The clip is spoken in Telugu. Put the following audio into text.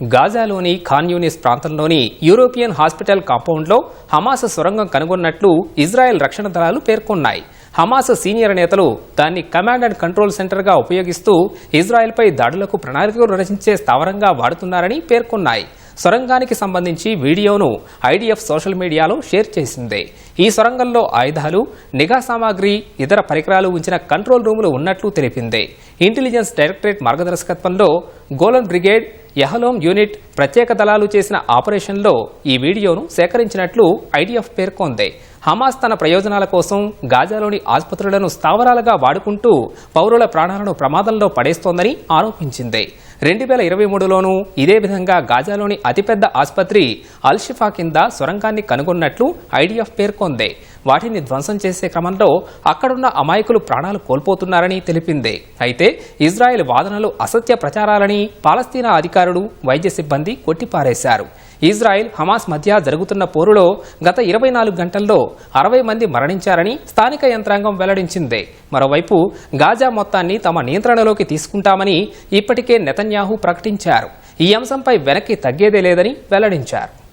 గాజాలోని ఖాన్ యూనిస్ ప్రాంతంలోని యూరోపియన్ హాస్పిటల్ కాంపౌండ్లో హమాస్ సొరంగం కనుగొన్నట్లు ఇజ్రాయెల్ రక్షణ దళాలు పేర్కొన్నాయి. హమాస్ సీనియర్ నేతలు దాన్ని కమాండ్ అండ్ కంట్రోల్ సెంటర్గా ఉపయోగిస్తూ ఇజ్రాయెల్పై దాడులకు ప్రణాళికలు రచించే స్థావరంగా వాడుతున్నారని పేర్కొన్నాయి. సొరంగానికి సంబంధించి వీడియోను ఐడిఎఫ్ సోషల్ మీడియాలో షేర్ చేసింది. ఈ సొరంగంలో ఆయుధాలు నిఘా సామాగ్రి ఇతర పరికరాలు ఉంచిన కంట్రోల్ రూములు ఉన్నట్లు తెలిపింది. ఇంటెలిజెన్స్ డైరెక్టరేట్ మార్గదర్శకత్వంలో గోలన్ బ్రిగేడ్ యహలోం యూనిట్ ప్రత్యేక దళాలు చేసిన ఆపరేషన్లో ఈ వీడియోను సేకరించినట్లు ఐడిఎఫ్ పేర్కొంది. హమాస్ తన ప్రయోజనాల కోసం గాజాలోని ఆసుపత్రులను స్థావరాలుగా వాడుకుంటూ పౌరుల ప్రాణాలను ప్రమాదంలో పడేస్తోందని ఆరోపించింది. రెండు వేల ఇరవై మూడులోనూ ఇదే విధంగా గాజాలోని అతిపెద్ద ఆసుపత్రి అల్షిఫా కింద సొరంగాన్ని కనుగొన్నట్లు ఐడిఎఫ్ పేర్కొంది. వాటిని ధ్వంసం చేసే క్రమంలో అక్కడున్న అమాయకులు ప్రాణాలు కోల్పోతున్నారని తెలిపింది. అయితే ఇజ్రాయెల్ వాదనలు అసత్య ప్రచారాలని పాలస్తీనా అధికారులు వైద్య సిబ్బంది కొట్టిపారేశారు. ఇజ్రాయెల్ హమాస్ మధ్య జరుగుతున్న పోరులో గత ఇరవై నాలుగు గంటల్లో అరవై మంది మరణించారని స్థానిక యంత్రాంగం వెల్లడించింది. మరోవైపు గాజా మొత్తాన్ని తమ నియంత్రణలోకి తీసుకుంటామని ఇప్పటికే నెతన్యాహు ప్రకటించారు. ఈ అంశంపై వెనక్కి తగ్గేదే లేదని వెల్లడించారు.